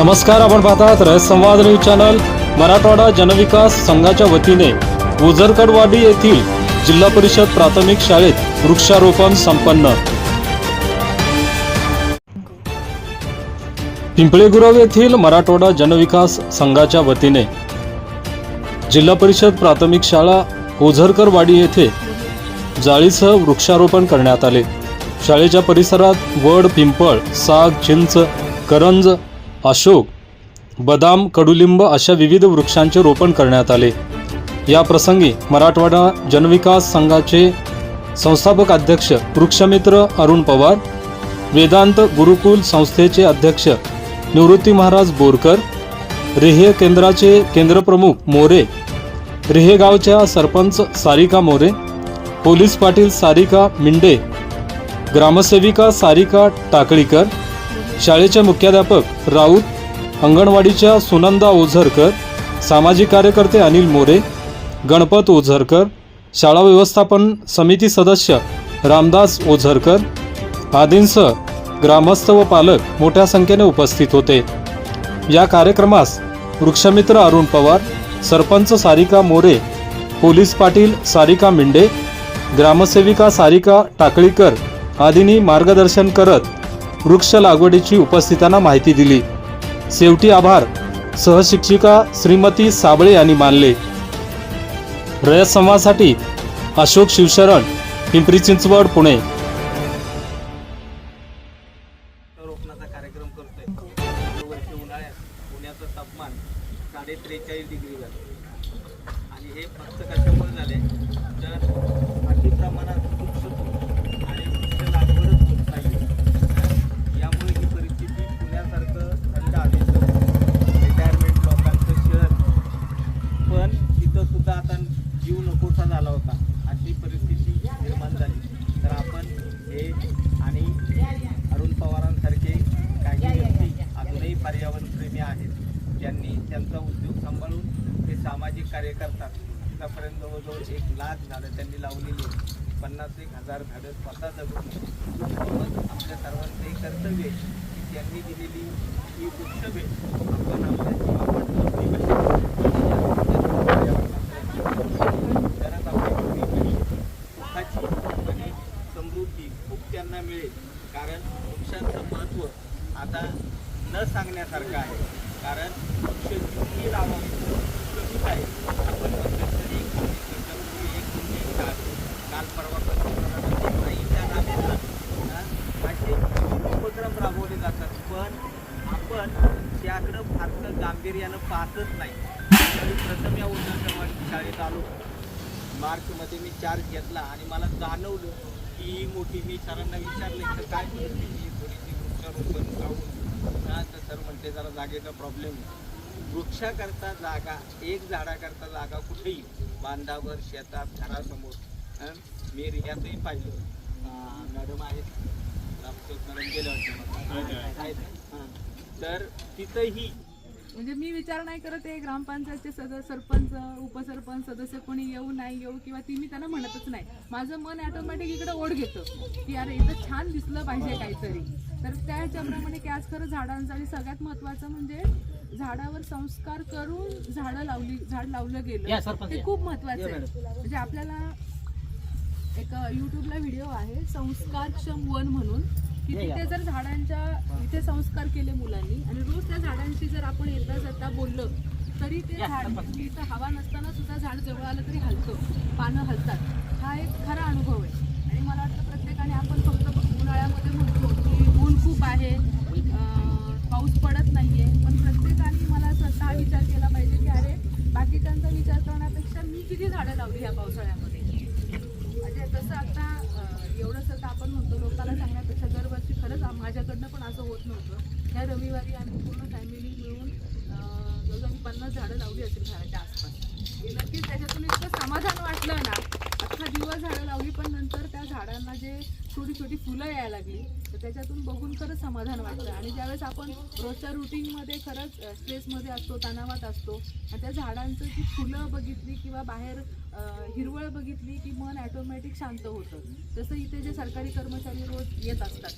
नमस्कार आपण पाहतात रयत संवाद न्यूज चॅनल. मराठवाडा जनविकास संघाच्या वतीने उजरकडवाडी येथील जिल्हा परिषद प्राथमिक शाळेत वृक्षारोपण संपन्न. पिंपळेगुरव येथील मराठवाडा जनविकास संघाच्या वतीने जिल्हा परिषद प्राथमिक शाळा ओझरकरवाडी येथे जाळीसह वृक्षारोपण करण्यात आले. शाळेच्या परिसरात वड पिंपळ साग चिंच करंज अशोक बदाम कडुलिंब अशा विविध वृक्षांचे रोपण करण्यात आले. या प्रसंगी मराठवाडा जनविकास संघाचे संस्थापक अध्यक्ष वृक्षमित्र अरुण पवार वेदांत गुरुकुल संस्थेचे अध्यक्ष निवृत्ती महाराज बोरकर रेहे केंद्राचे केंद्रप्रमुख मोरे रेहेगावच्या सरपंच सारिका मोरे पोलीस पाटील सारिका मिंडे ग्रामसेविका सारिका टाकळीकर शाळेचे मुख्याध्यापक राऊत अंगणवाडीच्या सुनंदा ओझरकर सामाजिक कार्यकर्ते अनिल मोरे गणपत ओझरकर शाळा व्यवस्थापन समिती सदस्य रामदास ओझरकर आदींसह ग्रामस्थ व पालक मोठ्या संख्येने उपस्थित होते. या कार्यक्रमास वृक्षमित्र अरुण पवार सरपंच सारिका मोरे पोलीस पाटील सारिका मिंडे ग्रामसेविका सारिका टाकळीकर आदींनी मार्गदर्शन करत वृक्ष लागवडीची उपस्थितांना माहिती दिली. शेवटी आभार. सहशिक्षिका श्रीमती साबळे यांनी मानले. रयत समाजासाठी अशोक शिवशरण पिंपरी चिंचवड पुणे. कार्यक्रम करतोय. वर्षी उन्हाळ्यात पुण्याचं तापमान साडे त्रेचाळीस डिग्री झालं. आणि हे फक्त कशामुळे झाले तर अति प्रमाणात वृक्ष तोड आणि वृक्ष लागवडच होत नाही यामुळे ही परिस्थिती पुण्यासारखं थंड हवेचं रिटायरमेंट लोकांचं शहर पण तिथं सुद्धा आता जीव नकोसा झाला होता. अशी परिस्थिती निर्माण झाली. तर आपण हे आणि अरुण पवारांसारखे काही व्यक्ती अजूनही पर्यावरणप्रेमी आहेत. ज्यांनी त्यांचा उद्योग सांभाळून ते सामाजिक कार्य करतात. आतापर्यंत जवळजवळ एक लाख झाडं त्यांनी लावलेली आहेत. पन्नास एक हजार झाडं स्वतः जगून मग आपल्या सर्वांचं हे कर्तव्य आहे की त्यांनी दिलेली ही वृक्ष भेट आपण आपल्या जीवापासून कारण वृक्षांचं महत्त्व आता न सांगण्यासारखं आहे. कारण वृक्ष किती लावावे कमीच आहे. आपण मध्यंतरी एक एक म्हणजे काल काल परवा पंतप्रधानांनी नात्यानं असे उपक्रम राबवले जातात पण आपण त्याकडं फारसं गांभीर्यानं पाहतच नाही. तरी प्रथम या उद्या शाळेत आलो. मार्चमध्ये मी चार्ज घेतला आणि मला जाणवलं की ही मोठी मी सरांना विचारले तर काय परिस्थिती? थोडीशी वृक्षारोपण हा तर सर म्हणते जरा जागेचा प्रॉब्लेम वृक्षाकरता जागा एक झाडाकरता जागा कुठेही बांधावर शेतात घरासमोर? मी रियातही पाहिलं मॅडम आहेत मॅडम गेले वाटतं. तर तिथंही म्हणजे मी विचार नाही करत आहे ग्रामपंचायतचे सदस्य सरपंच उपसरपंच सदस्य कोणी येऊ नाही येऊ किंवा ती मी त्यांना म्हणतच नाही. माझं मन ऑटोमॅटिक इकडे ओढ घेतं की अरे इथं छान दिसलं पाहिजे काहीतरी. तर त्या ह्याच्याप्रमाणे की आज खरं झाडांचं आणि सगळ्यात महत्वाचं म्हणजे झाडावर संस्कार करून झाडं लावली झाड लावलं गेलं. ते खूप महत्वाचं आहे. म्हणजे आपल्याला एक युट्यूबला व्हिडिओ आहे संस्कारक्षम वन म्हणून. की तिथे जर झाडांच्या इथे संस्कार केले मुलांनी आणि रोज त्या झाडांशी जर आपण येता जाता बोललो तरी ते झाड इथं हवा नसताना सुद्धा झाड जवळ आलं तरी हलतं पानं हलतात. हा एक खरा अनुभव आहे आणि मला वाटतं प्रत्येकाने आपण फक्त उन्हाळ्यामध्ये म्हणतो की ऊन खूप आहे अं, पाऊस पडत नाहीये पण प्रत्येकाने मला स्वतः हा विचार केला पाहिजे की अरे बाकीच्यांचा विचार करण्यापेक्षा मी किती झाडं लावली या पावसाळ्यामध्ये म्हणजे तसं आता अं, एवढं सगळं आपण म्हणतो लोकांना सांगण्यापेक्षा दरवर्षी खरंच आम- माझ्याकडनं पण असं होत नव्हतं या रविवारी आम्ही पूर्ण फॅमिली मिळून जवळजवळ आम्ही पन्नास झाडं लावली असेल घराच्या आसपास. नक्कीच त्याच्यातून इतकं समाधान वाटलं ना. अख्खा दिवस झाडं लावली पण नंतर त्या झाडांना जे छोटी छोटी फुलं यायला लागली तर त्याच्यातून बघून खरंच समाधान वाटलं. आणि ज्यावेळेस आपण रोजच्या रुटीनमध्ये खरंच स्ट्रेसमध्ये असतो तणावात असतो आणि त्या झाडांचं जी फुलं बघितली किंवा बाहेर हिरवळ बघितली की मन ॲटोमॅटिक शांत होतं. तसं इथे जे सरकारी कर्मचारी रोज येत असतात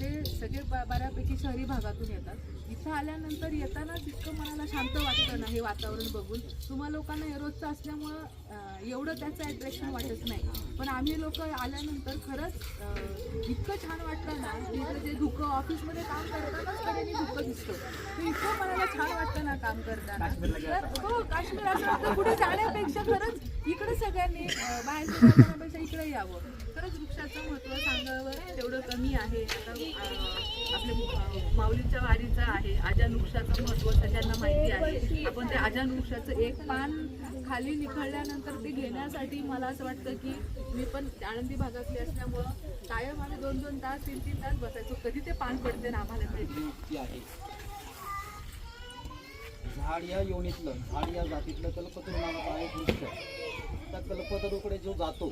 ते सगळे ब- बऱ्यापैकी शहरी भागातून येतात. इथं आल्यानंतर येतानाच इतकं मनाला शांत वाटतं ना हे वातावरण बघून. तुम्हा लोकांना हे रोजचं असल्यामुळं एवढं त्याचं अट्रॅक्शन वाटत नाही. पण आम्ही लोक आल्यानंतर खरंच इतकं छान वाटतं ना इथं जे धुकं ऑफिसमध्ये काम करतानाच धुकं दिसतं. ते इतकं मनाला छान वाटतं ना काम करताना. तर हो काश्मीर असं वाटतं पुढे जाण्यापेक्षा खरंच इकडे सगळ्यांनी बाहेर जाण्यापेक्षा इकडे यावं. खरंच वृक्षाचं महत्त्व सांगावं तेवढं कमी आहे. आता आपल्या माऊलीच्या वारीचं आहे. आजान वृक्षाचं महत्त्व सगळ्यांना माहिती आहे. आपण त्या आजान वृक्षाचं एक पान खाली निखळल्यानंतर ते घेण्यासाठी मला असं वाटतं की मी पण आळंदी भागातली असल्यामुळं कायम आम्ही दोन दोन तास तीन तीन तास बसायचो. कधी ते पान पडते ना आम्हाला मिळते आहे. झाड या योनीतलं झाड या जातीतलं कल्पतरू नावाचा आहे वृक्ष. त्या कल्पतरूकडे जो जातो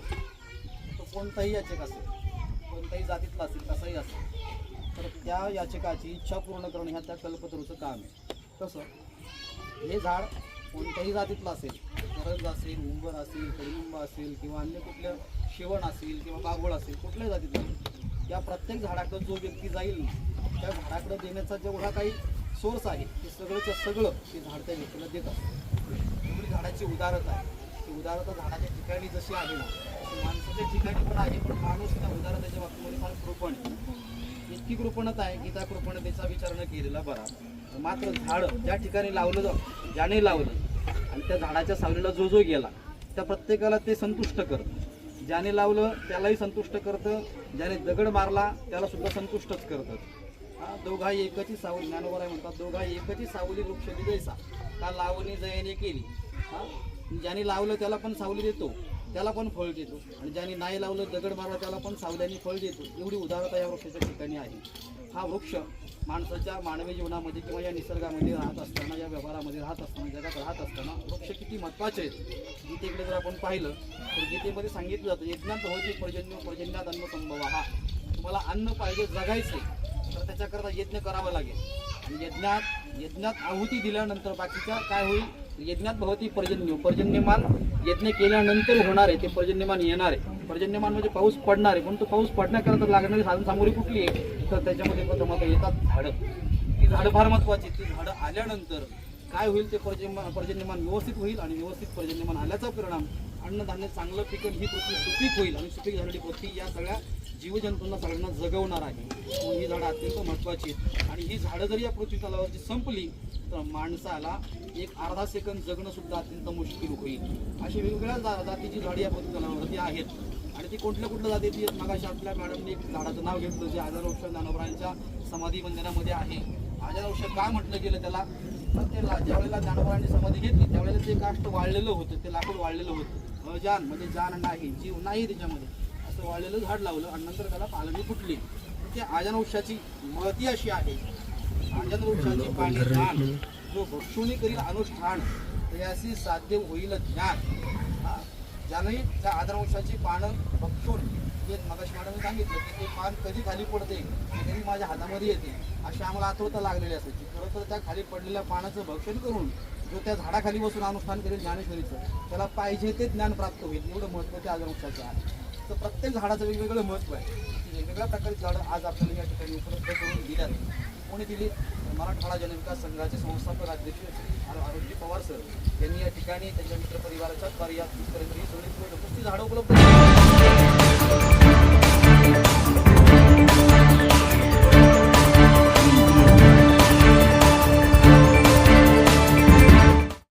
तो कोणताही याचक असेल कोणत्याही जातीतला असेल कसाही असेल तर त्या याचकाची इच्छा पूर्ण करणं ह्या त्या कल्पतरूचं काम आहे. कसं हे झाड कोणत्याही जातीतलं असेल करंज असेल उंबर असेल कडुलिंब असेल किंवा अन्य कुठलं शिवण असेल किंवा बागवळ असेल कुठल्या जातीत या प्रत्येक झाडाकडं जो व्यक्ती जाईल त्या झाडाकडं देण्याचा जेवढा काही सोर्स आहे ते सगळंच्या सगळं ते झाड त्या व्यक्तीला देत असतं एवढी झाडाची उदारता आहे. ती उदारता झाडाच्या ठिकाणी जशी आहे ना माणसाच्या ठिकाणी पण आहे पण माणूस त्या उदारतेच्या बाबतीमध्ये फार कृपण आहे. इतकी कृपणता आहे की त्या कृपणतेचा विचार न केलेला बरा. मात्र झाड ज्या ठिकाणी लावलं जा- ज्याने लावलं आणि त्या झाडाच्या सावलीला जो जो गेला त्या प्रत्येकाला ते संतुष्ट करतं. ज्याने लावलं त्यालाही संतुष्ट करतं. ज्याने दगड मारला त्याला सुद्धा संतुष्टच करतं. दोघा एकची सावली ज्ञानोबराय म्हणतात दोघा एकची सावली वृक्ष जैसा. का लावणी जयाने केली. हा? ज्याने लावलं त्याला पण सावली देतो. त्याला पण फळ देतो. आणि ज्याने नाही लावलं दगड मारला त्याला पण सावल्याने फळ देतो. एवढी उदारता या वृक्षाच्या ठिकाणी आहे. हा वृक्ष माणसाच्या मानवी जीवनामध्ये किंवा या निसर्गामध्ये राहत असताना या व्यवहारामध्ये राहत असताना जगात राहत असताना वृक्ष किती महत्त्वाचे आहेत? गीतेकडे जर आपण पाहिलं तर गीतेमध्ये सांगितलं जातं यज्ञात होती पर्जन्य पर्जन्यात अन्न संभव हा तुम्हाला अन्न पाहिजे जगायचं तर त्याच्याकरता यज्ञ करावा लागेल. आणि यज्ञात यज्ञात आहुती दिल्यानंतर बाकीच्या काय होईल? यज्ञात भवती पर्जन्य पर्जन्यमान यज्ञ केल्यानंतर होणार आहे ते पर्जन्यमान येणार आहे. पर्जन्यमान म्हणजे पाऊस पडणार आहे. पण तो पाऊस पडण्याकरता लागणारी साधन सामुग्री कुठली आहे? तर त्याच्यामध्ये प्रथम येतात झाडं. ती झाडं फार महत्वाची आहेत. ती झाडं आल्यानंतर काय होईल ते पर्जन्यमान पर्जन्यमान व्यवस्थित होईल आणि व्यवस्थित पर्जन्यमान आल्याचा परिणाम अन्नधान्य चांगलं पिकल ही पृथ्वी सुपीक होईल आणि सुपीक झालेली पृथ्वी या सगळ्या जीवजंतूंना सगळ्यांना जगवणार आहे. म्हणून ही झाडं अत्यंत महत्त्वाची आहेत. आणि ही झाडं जर या पृथ्वी तलावरची संपली तर माणसाला एक अर्धा सेकंद जगणं सुद्धा अत्यंत मुश्किल होईल. अशी वेगवेगळ्या जा- जातीची झाडे या पृथ्वी तलावरती आहेत. आणि ती कुठल्या कुठलं जाते ती मगाशी आपल्या मॅडमने एक झाडाचं नाव घेतलं जे आजार औषध ज्ञानोबरांच्या समाधी बंधनामध्ये आहे. आजार औषध का म्हटलं गेलं त्याला? तर ते ज्यावेळेला ज्ञानोबरांनी समाधी घेतली त्यावेळेला ते काष्ट वाळलेलं होतं ते लाकूड वाळलेलं होतं. अजान म्हणजे जान नाही जीव नाही त्याच्यामध्ये. असं वाळलेलं झाड लावलं आणि नंतर त्याला पालवी फुटली. ते त्या आजान वृक्षाची महती अशी आहे. आजान वृक्षाची पाणी ज्ञान जो भक्षुणी करील अनुष्ठान याशी साध्य होईल ज्ञान. ज्याने त्या आदरवंशाची पानं भक्षून जे मगाशी मॅडमने सांगितलं की ते पान कधी खाली पडते कधी माझ्या हातामध्ये येते. अशी आम्हाला आतुरता लागलेली असायची. खरं तर त्या खाली पडलेल्या पानाचं भक्षण करून जो त्या झाडाखाली बसून अनुष्ठान करेल ज्ञानेश्वरीचं त्याला पाहिजे ते ज्ञान प्राप्त होईल. एवढं महत्त्व त्या आजार आहे. तर प्रत्येक झाडाचं वेगवेगळं महत्त्व आहे. वेगवेगळ्या प्रकारची झाडं आज आपल्याला या ठिकाणी उपलब्ध करून दिल्यात कोणी दिली? मराठवाडा जनविकास संघाचे संस्थापक अध्यक्ष श्री अरुणजी पवार सर यांनी या ठिकाणी त्यांच्या मित्रपरिवाराच्या परिवाराच्या या तिथपर्यंत ही झाडं उपलब्ध